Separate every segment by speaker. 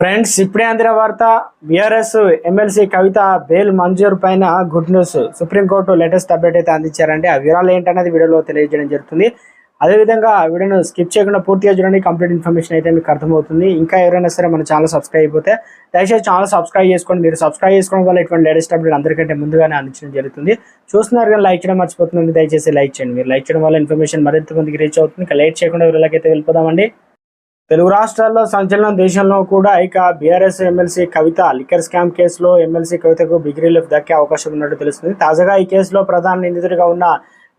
Speaker 1: Friends ఇప్పుడే అందిన వార్త బీఆర్ఎస్ ఎమ్మెల్సీ కవిత బెయిల్ మంజూరు పైన good news. Supreme court latest update అయితే అందించారంటే ఆ వివరాలు ఏంటనేది వీడియోలో తెలియజేయడం జరుగుతుంది. అదేవిధంగా ఆ వీడియోను స్కిప్ చేయకుండా పూర్తిగా చూడండి. కంప్లీట్ ఇన్ఫర్మేషన్ అయితే మీకు అర్థమవుతుంది. ఇంకా ఎవరైనా సరే మన ఛానల్ సబ్స్క్రైబ్ అయిపోతే దయచేసి ఛానల్ సబ్స్క్రైబ్ చేసుకోండి. మీరు సబ్స్క్రైబ్ చేసుకోవడం వల్ల ఇటువంటి లేటెస్ట్ అప్డేట్ అందరికంటే ముందుగానే అందించడం జరుగుతుంది. చూస్తున్నారు కానీ లైక్ చేయడం మర్చిపోతుంది దయచేసి లైక్ చేయండి. మీరు లైక్ చేయడం వల్ల ఇన్ఫర్మేషన్ మరింత మందికి రీచ్ అవుతుంది. ఇంకా లైట్ చేయకుండా వీళ్ళకైతే వెళ్ళిపోదామండి. తెలుగు రాష్ట్రాల్లో సంచలనం దేశంలో కూడా ఇక BRS MLC Kavitha liquor scam కేసులో ఎమ్మెల్సీ కవితకు బిగ్ రిలీఫ్ దక్కే అవకాశం ఉన్నట్టు తెలుస్తుంది. తాజాగా ఈ కేసులో ప్రధాన నిందితుడిగా ఉన్న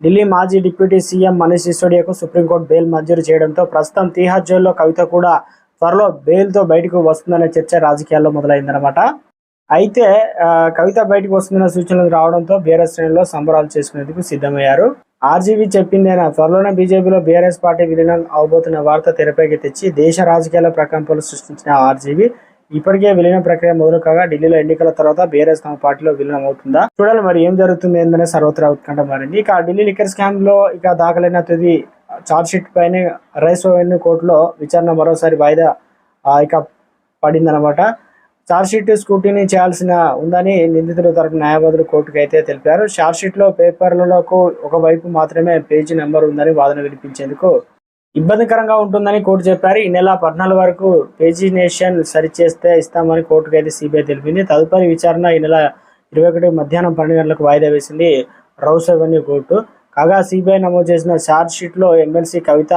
Speaker 1: ఢిల్లీ మాజీ డిప్యూటీ సీఎం మనీష్ సిసోడియాకు సుప్రీంకోర్టు బెయిల్ మంజూరు చేయడంతో ప్రస్తుతం తీహార్ జైల్లో కవిత కూడా త్వరలో బెయిల్తో బయటకు వస్తుందనే చర్చ రాజకీయాల్లో మొదలైందనమాట అయితే కవిత బయటకు వస్తుందన్న సూచనలు రావడంతో బీఆర్ఎస్ శ్రేణిలో సంబరాలు చేసుకునేందుకు సిద్ధమయ్యారు. ఆర్జీవీ చెప్పిందేనా త్వరలోనే బీజేపీలో బీఆర్ఎస్ పార్టీ విలీనం అవబోతున్న వార్త తెరపైకి తెచ్చి దేశ రాజకీయాల ప్రకంపనలు సృష్టించిన ఆర్జీవీ ఇప్పటికే విలీన ప్రక్రియ మొదలు కాగా ఢిల్లీలో ఎన్నికల తర్వాత బీఆర్ఎస్ తమ పార్టీలో విలీనం అవుతుందా చూడాలి మరి ఏం జరుగుతుంది ఏందనే సర్వత్రా ఉత్కంఠ మారింది. ఇక ఢిల్లీ లిక్కర్ స్కామ్లో ఇక దాఖలైన తుది చార్జ్ షీట్ పైన రైస్ కోర్టులో విచారణ మరోసారి వాయిదా ఇక పడిందనమాట షీట్ స్కూటీని చేయాల్సిన ఉందని నిందితుల తరపు న్యాయవాదులు కోర్టుకు అయితే తెలిపారు. షీట్లో షీట్లో పేపర్లకు ఒకవైపు మాత్రమే పేజీ నెంబర్ ఉందని వాదన వినిపించేందుకు ఇబ్బందికరంగా ఉంటుందని కోర్టు చెప్పారు. ఈ నెల పద్నాలుగు వరకు పేజినేషన్ సరిచేస్తే ఇస్తామని కోర్టుకు అయితే సిబిఐ తెలిపింది. తదుపరి విచారణ ఈ నెల ఇరవై ఒకటి మధ్యాహ్నం పన్నెండు గంటలకు వాయిదా వేసింది రౌస్ అవెన్యూ కోర్టు. కాగా సిబిఐ నమోదు చేసిన షీట్లో లో ఎమ్మెల్సీ కవిత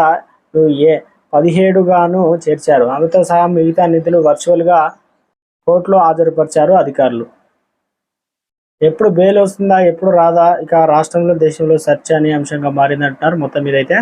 Speaker 1: ఏ పదిహేడుగాను చేర్చారు. ఆమెతో సహా మిగతా నిధులు వర్చువల్గా కోర్టులో హాజరుపరిచారు అధికారులు. ఎప్పుడు బెయిల్ వస్తుందా ఎప్పుడు రాదా ఇక రాష్ట్రంలో దేశంలో చర్చ అనే అంశంగా మారిందంటున్నారు మొత్తం మీద అయితే.